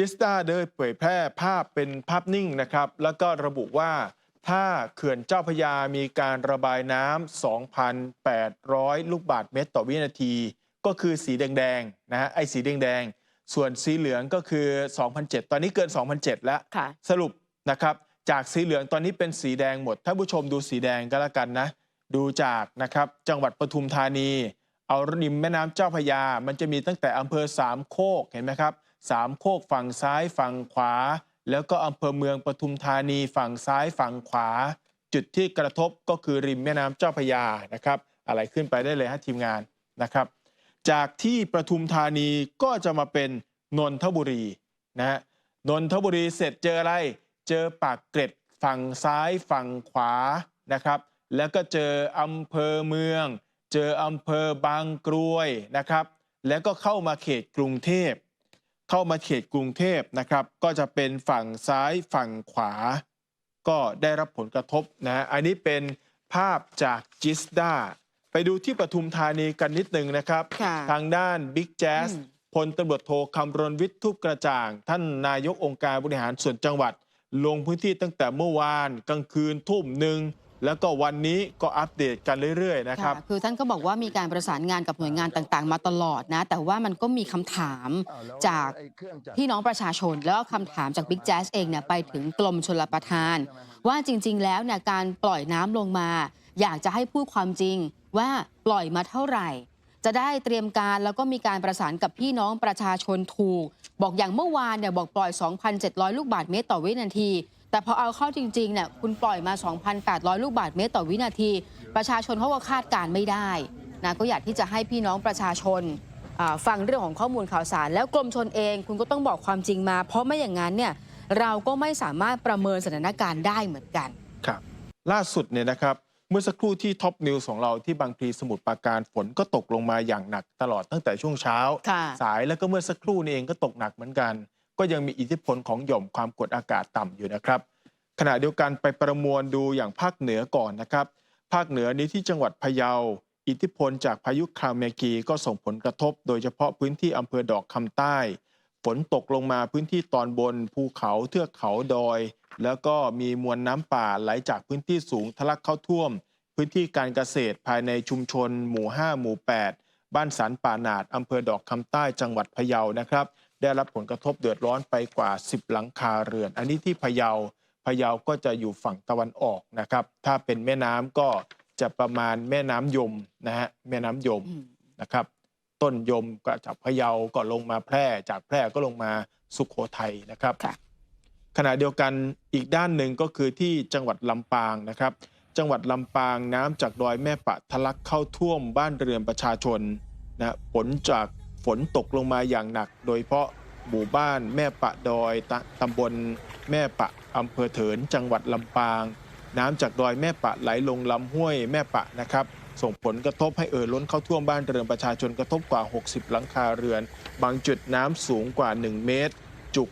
จิสตาได้เผยแพร่ภาพเป็นภาพนิ่งนะครับ แล้วก็ระบุว่าถ้าเขื่อนเจ้าพระยามีการระบายน้ำ 2,800 ลูกบาทเมตรต่อวินาที ก็คือสีแดงๆนะฮะไอ้สีแดงๆ ส่วนสีเหลืองก็คือ 2,007 ตอนนี้เกิน 2,007 แล้วค่ะสรุปนะครับ จากสีเหลืองตอนนี้เป็นสีแดงหมด ท่านผู้ชมดูสีแดงก็แล้วกันนะ ดูจากนะครับจังหวัดปทุมธานี เอาริมแม่น้ำเจ้าพระยา มันจะมีตั้งแต่อำเภอสามโคกเห็นไหมครับ สามโคกฝั่งซ้ายฝั่งขวา แล้วก็อำเภอเมืองปทุมธานีฝั่งซ้ายฝั่งขวา จุดที่กระทบก็คือริมแม่น้ำเจ้าพยานะครับอะไรขึ้นไปได้เลยฮะทีมงานนะครับ จากที่ปทุมธานีก็จะมาเป็นนนทบุรีนะฮะนนทบุรีเสร็จเจออะไร เจอปากเกร็ดฝั่งซ้ายฝั่งขวานะครับ แล้วก็เจออำเภอเมือง เจออำเภอบางกรวยนะครับ แล้วก็เข้ามาเขตกรุงเทพ เข้ามาเขตกรุงเทพนะครับ ก็จะเป็นฝั่งซ้ายฝั่งขวา ก็ได้รับผลกระทบนะฮะอันนี้เป็นภาพจากจิสดาไปดูที่ปทุมธานีกันนิดนึงนะครับค่ะทางด้านบิ๊กแจ๊สอืมพลตำรวจโทคำรณวิทย์ทุบกระจ่าง ท่านนายกองค์การบริหารส่วนจังหวัด ลงพื้นที่ตั้งแต่เมื่อวานกลางคืนทุ่มหนึ่ง แล้วก็วันนี้ก็อัปเดตกันเรื่อยๆนะครับค่ะคือท่านก็บอกว่ามีการประสานงานกับหน่วยงานต่างๆ มาตลอดนะ แต่ว่ามันก็มีคำถามจากพี่น้องประชาชน แล้วก็คำถามจากบิ๊กแจ๊สเองเนี่ยไปถึงกรมชลประทาน ว่าจริงๆ แล้วเนี่ยการปล่อยน้ำลงมา อยากจะให้พูดความจริงว่าปล่อยมาเท่าไหร่ จะได้เตรียมการแล้วก็มีการประสานกับพี่น้องประชาชนถูก บอกอย่างเมื่อวานเนี่ยบอกปล่อย 2,700 ลูกบาทเมตรต่อวินาที แต่พอเอาเข้าจริงๆเนี่ยคุณปล่อยมา 2,800 ลูกบาทเมตรต่อวินาที ประชาชนเขาก็คาดการณ์ไม่ได้นะก็อยากที่จะให้พี่น้องประชาชนอ่าฟังเรื่องของข้อมูลข่าวสาร แล้วกรมชนเองคุณก็ต้องบอกความจริงมา เพราะไม่อย่างนั้นเนี่ยเราก็ไม่สามารถประเมินสถานการณ์ได้เหมือนกันครับล่าสุดเนี่ยนะครับเมื่อสักครู่ที่ท็อปนิวส์ของเราที่บางพลีสมุทรปราการฝนก็ตกลงมาอย่างหนักตลอดตั้งแต่ช่วงเช้าค่ะสายแล้วก็เมื่อสักครู่นี้เองก็ตกหนักเหมือนกัน ก็ยังมีอิทธิพลของหย่อมความกดอากาศต่ำอยู่นะครับ ขณะเดียวกันไปประมวลดูอย่างภาคเหนือก่อนนะครับ ภาคเหนือนี้ที่จังหวัดพะเยา อิทธิพลจากพายุคาเมกีก็ส่งผลกระทบ โดยเฉพาะพื้นที่อำเภอดอกคำใต้ ฝนตกลงมาพื้นที่ตอนบน ภูเขาเทือกเขาดอย แล้วก็มีมวลน้ำป่าไหลจากพื้นที่สูงทะลักเข้าท่วม พื้นที่การเกษตรภายในชุมชน หมู่ 5 หมู่ 8 บ้านสันป่าหนาดอำเภอดอกคำใต้จังหวัดพะเยานะครับ ได้รับผลกระทบเดือดร้อนไปกว่า 10 หลังคาเรือน อันนี้ที่พะเยาพะเยาก็จะอยู่ฝั่งตะวันออกนะครับ ถ้าเป็นแม่น้ำก็จะประมาณแม่น้ำยมนะฮะแม่น้ำยมอืมนะครับ ต้นยมก็จากพะเยาก็ลงมาแพร่จากแพร่ก็ลงมาสุขโขทัยนะครับค่ะขณะเดียวกันอีกด้านหนึ่งก็คือที่จังหวัดลำปางนะครับ จังหวัดลำปางน้ำจากดอยแม่ปะทะลักเข้าท่วมบ้านเรือนประชาชนนะฝนจาก ฝนตกลงมาอย่างหนัก โดยเฉพาะหมู่บ้านแม่ปะดอยตตำบลแม่ปะอำเภอเถินจังหวัดลำปาง น้ำจากดอยแม่ปะไหลลงลำห้วยแม่ปะนะครับ ส่งผลกระทบให้เอ่อล้นเข้าท่วมบ้านเรือนประชาชนกระทบกว่า 60 หลังคาเรือน บางจุดน้ำสูงกว่า 1 เมตร จุก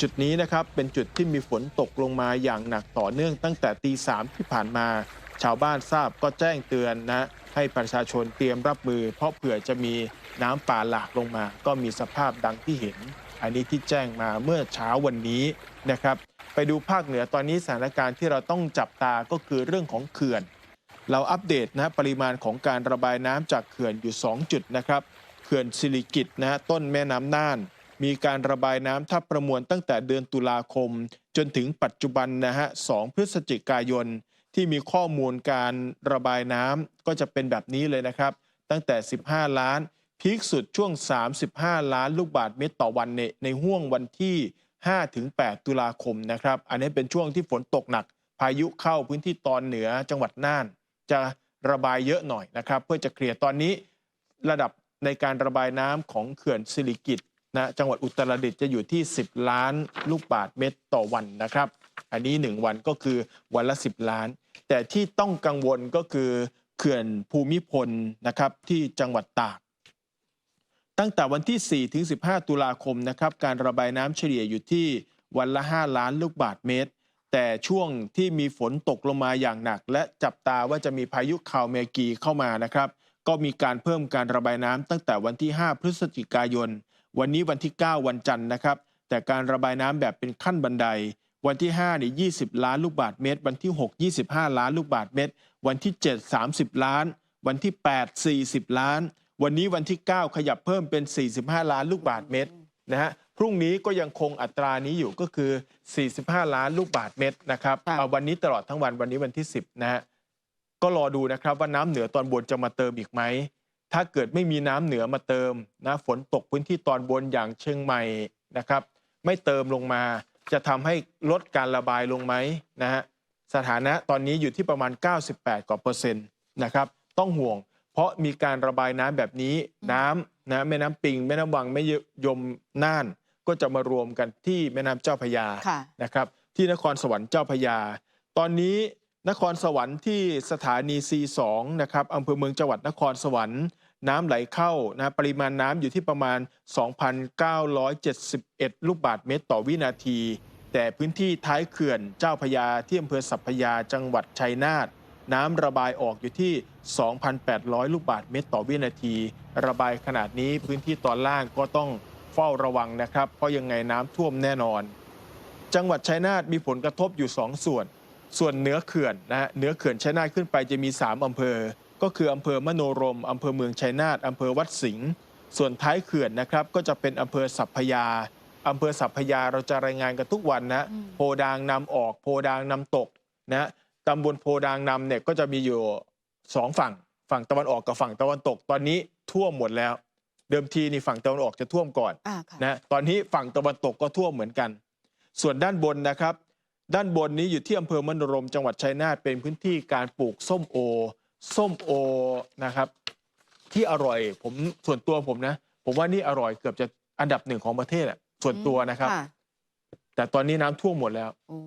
จุดนี้นะครับเป็นจุดที่มีฝนตกลงมาอย่างหนักต่อเนื่องตั้งแต่ตีสามที่ผ่านมา ชาวบ้านทราบก็แจ้งเตือนนะให้ประชาชนเตรียมรับมือ เพราะเผื่อจะมีน้ำป่าหลากลงมา ก็มีสภาพดังที่เห็น อันนี้ที่แจ้งมาเมื่อเช้าวันนี้นะครับ ไปดูภาคเหนือตอนนี้สถานการณ์ที่เราต้องจับตาก็คือเรื่องของเขื่อน เราอัปเดตนะปริมาณของการระบายน้ำจากเขื่อนอยู่ 2 จุดนะครับเขื่อนสิริกิตนะต้นแม่น้ำน่าน มีการระบายน้ำถ้าประมวลตั้งแต่เดือนตุลาคม จนถึงปัจจุบันนะฮะ 2 พฤศจิกายน ที่มีข้อมูลการระบายน้ำก็จะเป็นแบบนี้เลยนะครับ ตั้งแต่ 15 ล้านพีคสุดช่วง 35 ล้านลูกบาทเมตรต่อวันในในห่วงวันที่ 5-8 ตุลาคมนะครับ อันนี้เป็นช่วงที่ฝนตกหนัก พายุเข้าพื้นที่ตอนเหนือจังหวัดน่าน จะระบายเยอะหน่อยนะครับ เพื่อจะเคลียร์ตอนนี้ระดับในการระบายน้ำของเขื่อนสิริกิตนะจังหวัดอุตรดิตถ์จะอยู่ที่ 10 ล้านลูกบาทเมตรต่อวันนะครับ อันนี้ 1 วันก็คือวันละ 10 ล้าน แต่ที่ต้องกังวลก็คือเขื่อนภูมิพลนะครับที่จังหวัดตาก ตั้งแต่วันที่ 4 ถึง 15 ตุลาคมนะครับการระบายน้ำเฉลี่ยอยู่ที่วันละ 5 ล้านลูกบาทเมตร แต่ช่วงที่มีฝนตกลงมาอย่างหนัก และจับตาว่าจะมีพายุคาวเมกีเข้ามานะครับ ก็มีการเพิ่มการระบายน้ำตั้งแต่วันที่ 5 พฤศจิกายน วันนี้วันที่ 9 วันจันทร์นะครับ แต่การระบายน้ำแบบเป็นขั้นบันได วันที่5นี่20 ล้านลูกบาทเมตร วันที่ 6 25 ล้านลูกบาทเมตร วันที่ 7 30 ล้าน วันที่ 8 40 ล้าน วันนี้วันที่ 9 ขยับเพิ่มเป็น 45 ล้านลูกบาทเมตรนะฮะพรุ่งนี้ก็ยังคงอัตรานี้อยู่ก็คือ 45 ล้านลูกบาทเมตรนะครับค่ะเอาวันนี้ตลอดทั้งวันวันนี้วันที่ 10 นะฮะก็รอดูนะครับว่าน้ำเหนือตอนบนจะมาเติมอีกไหมถ้าเกิดไม่มีน้ำเหนือมาเติมนะฝนตกพื้นที่ตอนบนอย่างเชียงใหม่นะครับ ไม่เติมลงมา จะทำให้ลดการระบายลงไหมนะฮะสถานะตอนนี้อยู่ที่ประมาณ 98 กว่าเปอร์เซ็นต์นะครับต้องห่วง เพราะมีการระบายน้ำแบบนี้น้ำนะแม่น้ำปิง แม่น้ำวังแม่ยมน่าน ก็จะมารวมกันที่แม่น้ำเจ้าพระยาค่ะนะครับที่นครสวรรค์เจ้าพระยา ตอนนี้นครสวรรค์ที่สถานี C2 นะครับอำเภอเมืองจังหวัดนครสวรรค์ น้ำไหลเข้านะปริมาณน้ำอยู่ที่ประมาณ 2,971 ลูกบาทเมตรต่อวินาที แต่พื้นที่ท้ายเขื่อนเจ้าพยาที่อำเภอสัพพยาจังหวัดชัยนาทน้ำระบายออกอยู่ที่ 2,800 ลูกบาทเมตรต่อวินาที ระบายขนาดนี้พื้นที่ตอนล่างก็ต้องเฝ้าระวังนะครับ เพราะยังไงน้ำท่วมแน่นอน จังหวัดชัยนาทมีผลกระทบอยู่ 2 ส่วน ส่วนเหนือเขื่อนนะฮะเหนือเขื่อนชัยนาทขึ้นไปจะมี 3 อำเภอ ก็คืออำเภอมโนรมอำเภอเมืองชัยนาทอำเภอวัดสิงห์ส่วนท้ายเขื่อนนะครับก็จะเป็นอำเภอสัพพยาอำเภอสัพพยาเราจะรายงานกันทุกวันนะอืมโพดางนำออกโพดางนำตกนะตำบลโพดางนำเนี่ยก็จะมีอยู่สองฝั่ง ฝั่งตะวันออกกับฝั่งตะวันตก ตอนนี้ท่วมหมดแล้ว เดิมทีนี่ฝั่งตะวันออกจะท่วมก่อนอ่าค่ะนะตอนนี้ฝั่งตะวันตกก็ท่วมเหมือนกัน ส่วนด้านบนนะครับ ด้านบนนี้อยู่ที่อำเภอมโนรมจังหวัดชัยนาทเป็นพื้นที่การปลูกส้มโอ ส้มโอนะครับ ที่อร่อย ผมส่วนตัวผมนะ ผมว่านี่อร่อยเกือบจะอันดับหนึ่งของประเทศอะส่วนตัวนะครับค่ะแต่ตอนนี้น้ำท่วมหมดแล้ว โอ้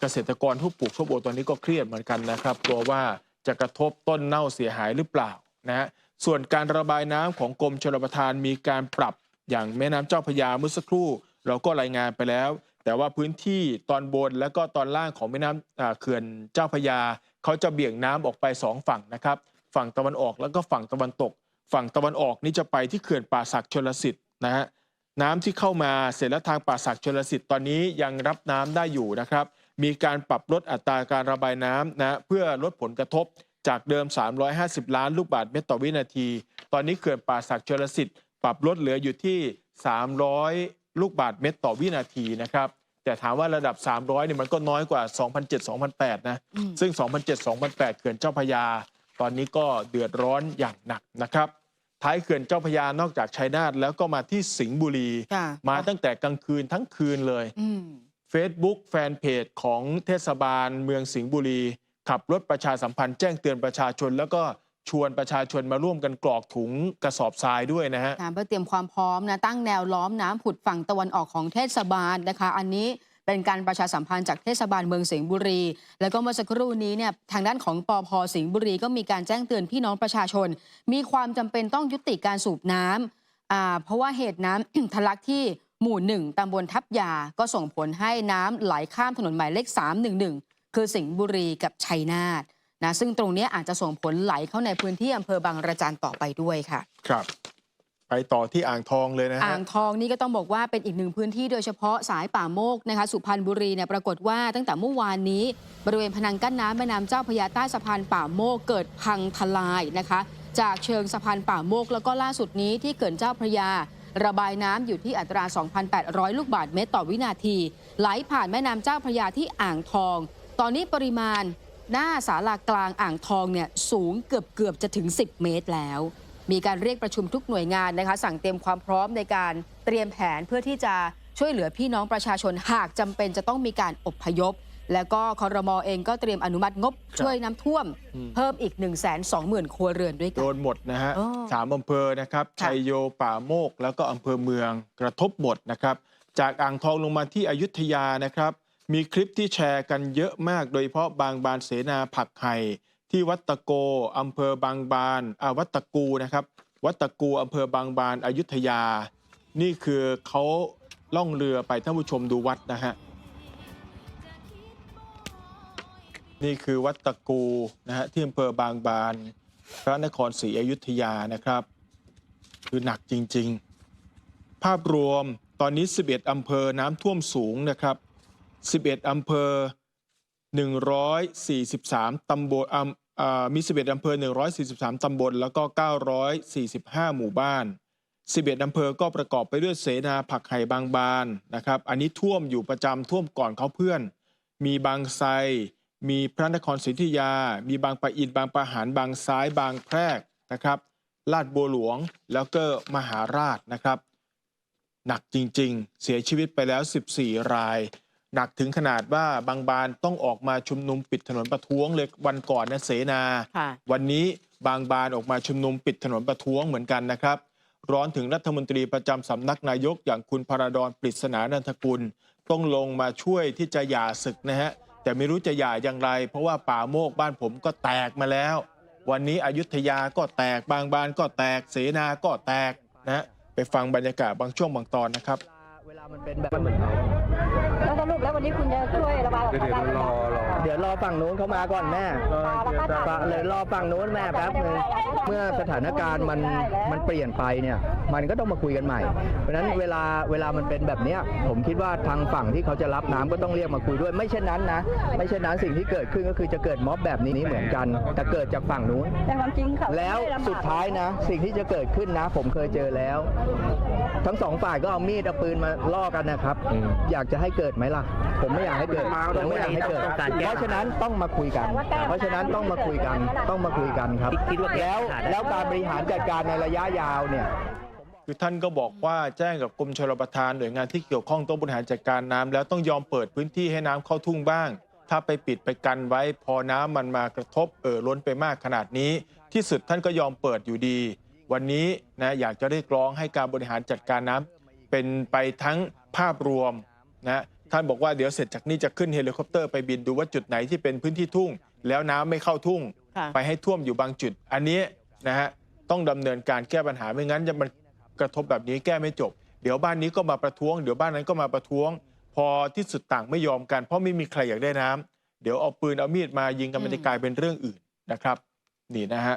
เกษตรกรผู้ปลูกส้มโอตอนนี้ก็เครียดเหมือนกันนะครับกลัวว่าจะกระทบต้นเน่าเสียหายหรือเปล่านะฮะส่วนการระบายน้ำของกรมชลประทานมีการปรับอย่างแม่น้ำเจ้าพระยาเมื่อสักครู่ เราก็รายงานไปแล้ว แต่ว่าพื้นที่ตอนบนและก็ตอนล่างของแม่น้ำอ่าเขื่อนเจ้าพระยา เขาจะเบี่ยงน้ำออกไปสองฝั่งนะครับ ฝั่งตะวันออกแล้วก็ฝั่งตะวันตก ฝั่งตะวันออกนี่จะไปที่เขื่อนป่าสักชลสิทธิ์นะฮะน้ำที่เข้ามาเสร็จแล้วทางป่าสักชลสิทธิ์ตอนนี้ยังรับน้ำได้อยู่นะครับ มีการปรับลดอัตราการระบายน้ำนะเพื่อลดผลกระทบจากเดิม 350 ล้านลูกบาศก์เมตรต่อวินาที ตอนนี้เขื่อนป่าสักชลสิทธิ์ปรับลดเหลืออยู่ที่ 300 ลูกบาศก์เมตรต่อวินาทีนะครับ แต่ถามว่าระดับ 300เนี่ยมันก็น้อยกว่า 2007-2008 นะอืมซึ่ง 2007-2008 เขื่อนเจ้าพระยา ตอนนี้ก็เดือดร้อนอย่างหนักนะครับ ท้ายเขื่อนเจ้าพระยานอกจากชัยนาทแล้วก็มาที่สิงห์บุรีค่ะมาตั้งแต่กลางคืนทั้งคืนเลยอืม Facebook แฟนเพจของเทศบาลเมืองสิงห์บุรี ขับรถประชาสัมพันธ์แจ้งเตือนประชาชนแล้วก็ ชวนประชาชนมาร่วมกันกรอกถุงกระสอบทรายด้วยนะฮะการเพื่อเตรียมความพร้อมนะตั้งแนวล้อมน้ำผุดฝั่งตะวันออกของเทศบาลนะคะ อันนี้เป็นการประชาสัมพันธ์จากเทศบาลเมืองสิงห์บุรี แล้วก็เมื่อสักครู่นี้เนี่ยทางด้านของปอพสิงห์บุรี ก็มีการแจ้งเตือนพี่น้องประชาชน มีความจำเป็นต้องยุติการสูบน้ำอ่าเพราะว่าเหตุน้ำทะลักที่หมู่หนึ่งตำบลทับยา ก็ส่งผลให้น้ำไหลข้ามถนนหมายเลข 311 คือสิงห์บุรีกับชัยนาท นะซึ่งตรงเนี้ยอาจจะส่งผลไหลเข้าในพื้นที่อำเภอบางระจันต่อไปด้วยค่ะ ครับ ไปต่อที่อ่างทองเลยนะฮะอ่างทองนี่ก็ต้องบอกว่าเป็นอีกหนึ่งพื้นที่โดยเฉพาะสายป่าโมกนะคะ สุพรรณบุรีเนี่ยปรากฏว่าตั้งแต่เมื่อวานนี้ บริเวณพนังกั้นน้ำแม่น้ำเจ้าพระยาใต้สะพานป่าโมกเกิดพังทลายนะคะ จากเชิงสะพานป่าโมก แล้วก็ล่าสุดนี้ที่เขื่อนเจ้าพระยาระบายน้ำอยู่ที่อัตรา 2,800 ลูกบาศก์เมตรต่อวินาที ไหลผ่านแม่น้ำเจ้าพระยาที่อ่างทอง ตอนนี้ปริมาณ หน้าศาลากลางอ่างทองเนี่ยสูงเกือบเกือบๆจะถึง 10 เมตรแล้ว มีการเรียกประชุมทุกหน่วยงานนะคะ สั่งเตรียมความพร้อมในการเตรียมแผนเพื่อที่จะช่วยเหลือพี่น้องประชาชนหากจำเป็นจะต้องมีการอพยพ แล้วก็คอรมอเองก็เตรียมอนุมัติงบช่วยน้ำท่วมอืมเพิ่มอีก 1 2 0 0 0 0 ครัวเรือนด้วยกัโดนนหมดนะฮะอ๋อสามอำเภอนะครับค่ะชัยโยป่าโมก แล้วก็อำเภอเมืองกระทบหมดนะครับ จากอ่างทองลงมาที่อยุธยานะครับ มีคลิปที่แชร์กันเยอะมากโดยเฉพาะบางบานเสนาผักไห่ที่วัดตะโกอำเภอบางบานอาวัดตะกูนะครับ วัดตะกูอำเภอบางบานอยุธยา นี่คือเขาล่องเรือไปท่านผู้ชมดูวัดนะฮะนี่คือวัดตะกูนะฮะที่อำเภอบางบาน พระนครศรีอยุธยานะครับ คือหนักจริง ๆ ภาพรวมตอนนี้ 11 อำเภอน้ำท่วมสูงนะครับ 11 อำเภอ 143 ตำบลอ่ำอ่ามี 11 อำเภอ 143 ตำบล แล้วก็ 945 หมู่บ้าน 11 อำเภอก็ประกอบไปด้วยเสนาผักไห่บางบานนะครับ อันนี้ท่วมอยู่ประจำท่วมก่อนเขาเพื่อน มีบางไทรมีพระนครศรีอยุธยา มีบางปะอิน บางปะหาร บางซ้าย บางแพรกนะครับ ลาดบัวหลวง แล้วก็มหาราชนะครับ หนักจริงๆ เสียชีวิตไปแล้ว 14 ราย หนักถึงขนาดว่าบางบานต้องออกมาชุมนุมปิดถนนประท้วงเลยวันก่อนนะเสนาค่ะวันนี้บางบานออกมาชุมนุมปิดถนนประท้วงเหมือนกันนะครับ ร้อนถึงรัฐมนตรีประจำสำนักนายกอย่างคุณพระดอนปริศนานันทกุล ต้องลงมาช่วยที่จะหย่าศึกนะฮะ แต่ไม่รู้จะหย่าอย่างไร เพราะว่าป่าโมกบ้านผมก็แตกมาแล้ว วันนี้อยุธยาก็แตกบางบานก็แตกเสนาก็แตกนะฮะไปฟังบรรยากาศบางช่วงบางตอนนะครับเวลามันเป็นแบบแล้ วสรุปแล้ววันนี้คุณจะช่วยระบายออกมาได้ไหมเดี๋ยวรอฝั่งนู้นเขามาก่อนแม่ฝากเลยรอฝั่งนู้นแม่แป๊บนึงเมื่อสถานการณ์มันมันเปลี่ยนไปเนี่ย มันก็ต้องมาคุยกันใหม่ เพราะฉะนั้นเวลาเวลามันเป็นแบบเนี้ยผมคิดว่าทางฝั่งที่เขาจะรับน้ำก็ต้องเรียกมาคุยด้วย ไม่เช่นนั้นนะ ไม่เช่นนั้นสิ่งที่เกิดขึ้นก็คือจะเกิดม็อบแบบนี้เหมือนกัน แต่เกิดจากฝั่งนู้น แต่ความจริงเขาแล้วไม่ไำบกสุดท้ายนะ สิ่งที่จะเกิดขึ้นนะ ผมเคยเจอแล้ว ทั้งสองฝ่ายก็เอามีดเอาปืนมาล่อกันนะครับอยากจะให้เกิดไหมล่ะ ผมไม่อยากให้เกิดผมไม่อยากให้เกิด เพราะฉะนั้นต้องมาคุยกัน เพราะฉะนั้นต้องมาคุยกันต้องมาคุยกันครับแล้วแล้วการบริหารจัดการในระยะยาวเนี่ย คือท่านก็บอกว่าแจ้งกับกรมชลประทานหน่วยงานที่เกี่ยวข้องต้องบริหารจัดการน้ำแล้วต้องยอมเปิดพื้นที่ให้น้ำเข้าทุ่งบ้าง ถ้าไปปิดไปกันไว้ พอน้ำมันมากระทบเอ่อล้นไปมากขนาดนี้ ที่สุดท่านก็ยอมเปิดอยู่ดี วันนี้นะอยากจะเรียกร้องให้การบริหารจัดการน้ำเป็นไปทั้งภาพรวมนะท่านบอกว่าเดี๋ยวเสร็จจากนี้จะขึ้นเฮลิคอปเตอร์ไปบินดูว่าจุดไหนที่เป็นพื้นที่ทุ่ง แล้วน้ำไม่เข้าทุ่งค่ะไปให้ท่วมอยู่บางจุด อันนี้นะฮะต้องดำเนินการแก้ปัญหาไม่งั้นจะมันกระทบแบบนี้แก้ไม่จบ เดี๋ยวบ้านนี้ก็มาประท้วง เดี๋ยวบ้านนั้นก็มาประท้วง พอที่สุดต่างไม่ยอมกัน เพราะไม่มีใครอยากได้น้ำเดี๋ยวเอาปืนเอามีดมายิงกันมันจะกลายเป็นเรื่องอื่นนะครับ นี่นะฮะ